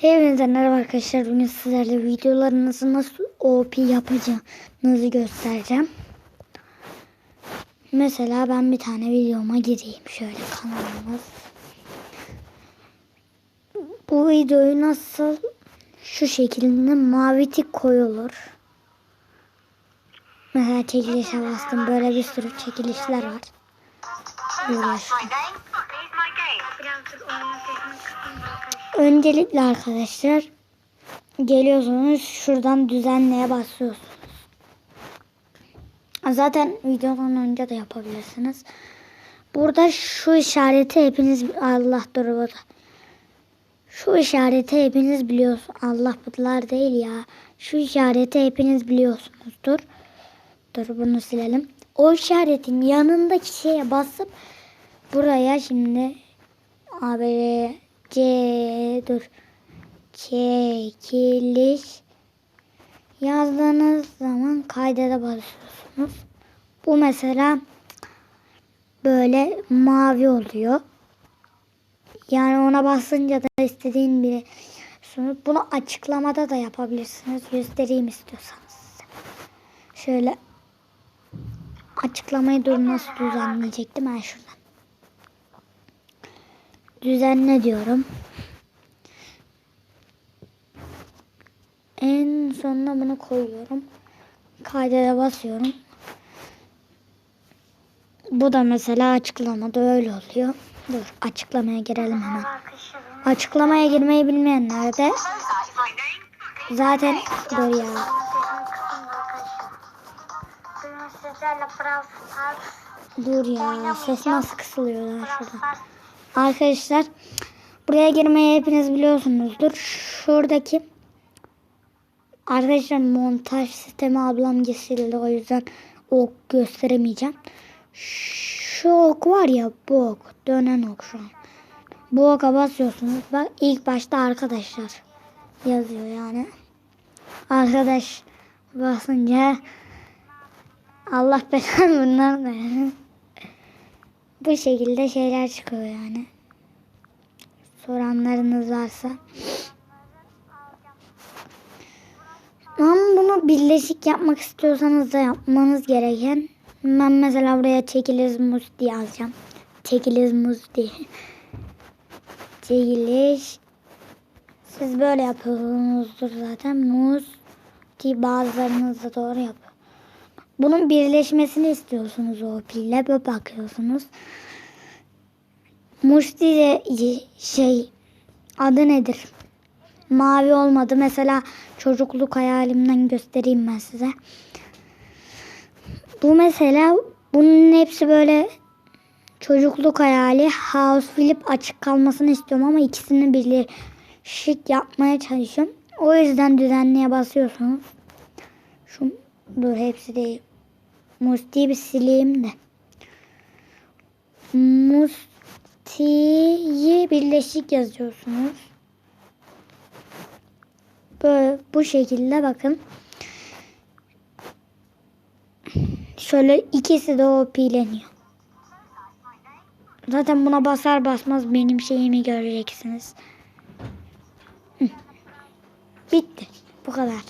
Hepinize merhaba arkadaşlar. Bugün sizlerle videolarınızı nasıl OP yapacağınızı göstereceğim. Mesela ben bir tane videoma gireyim. Şöyle kanalımız. Bu videoyu nasıl şu şekilde mavi tik koyulur. Mesela çekilişe bastım. Böyle bir sürü çekilişler var. Böyle Öncelikle arkadaşlar geliyorsunuz şuradan düzenleye basıyorsunuz. Zaten videodan önce de yapabilirsiniz. Burada şu işareti hepiniz Allah dur burada. Şu işareti hepiniz biliyorsunuz. Allah bunlar değil ya. Şu işareti hepiniz biliyorsunuzdur. Dur bunu silelim. O işaretin yanındaki şeye basıp buraya şimdi abi C dur çekiliş yazdığınız zaman kaydede basıyorsunuz. Bu mesela böyle mavi oluyor. Yani ona basınca da istediğin bir bunu açıklamada da yapabilirsiniz. Göstereyim istiyorsanız. Şöyle açıklamayı dur nasıl düzenleyecektim ben şuradan. Düzenle diyorum. En sonuna bunu koyuyorum. Kaydede basıyorum. Bu da mesela açıklamada öyle oluyor. Dur açıklamaya girelim hemen. Açıklamaya girmeyi bilmeyenler de zaten dur ya. Dur ya. Ses nasıl kısılıyor lan şurada. Arkadaşlar buraya girmeyi hepiniz biliyorsunuzdur. Şuradaki arkadaşlar montaj sistemi ablam kesildi o yüzden ok gösteremeyeceğim. Şu ok var ya bu ok dönen ok şu an. Bu oka basıyorsunuz. Bak ilk başta arkadaşlar yazıyor yani. Arkadaş basınca Allah belanı bunlar da. Bu şekilde şeyler çıkıyor yani. Soranlarınız varsa. Ama bunu birleşik yapmak istiyorsanız da yapmanız gereken ben mesela buraya çekiliz muz diye yazacağım. Çekiliz muz diye. Çekiliş. Siz böyle yapıyorsunuzdur zaten. Muz diye bazılarınız da doğru yapıyor. Bunun birleşmesini istiyorsunuz o pille böyle bakıyorsunuz. Musti şey adı nedir? Mavi olmadı. Mesela çocukluk hayalimden göstereyim ben size. Bu mesela bunun hepsi böyle çocukluk hayali. House Flip açık kalmasını istiyorum ama ikisini birleşik yapmaya çalışıyorum. O yüzden düzenliğe basıyorsunuz. Şu dur hepsi değil. Musti'yi bir sileyim de. Musti'yi birleşik yazıyorsunuz. Böyle bu şekilde bakın. Şöyle ikisi de OP'leniyor. Zaten buna basar basmaz benim şeyimi göreceksiniz. Bitti. Bu kadar.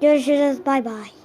Görüşürüz. Bay bay.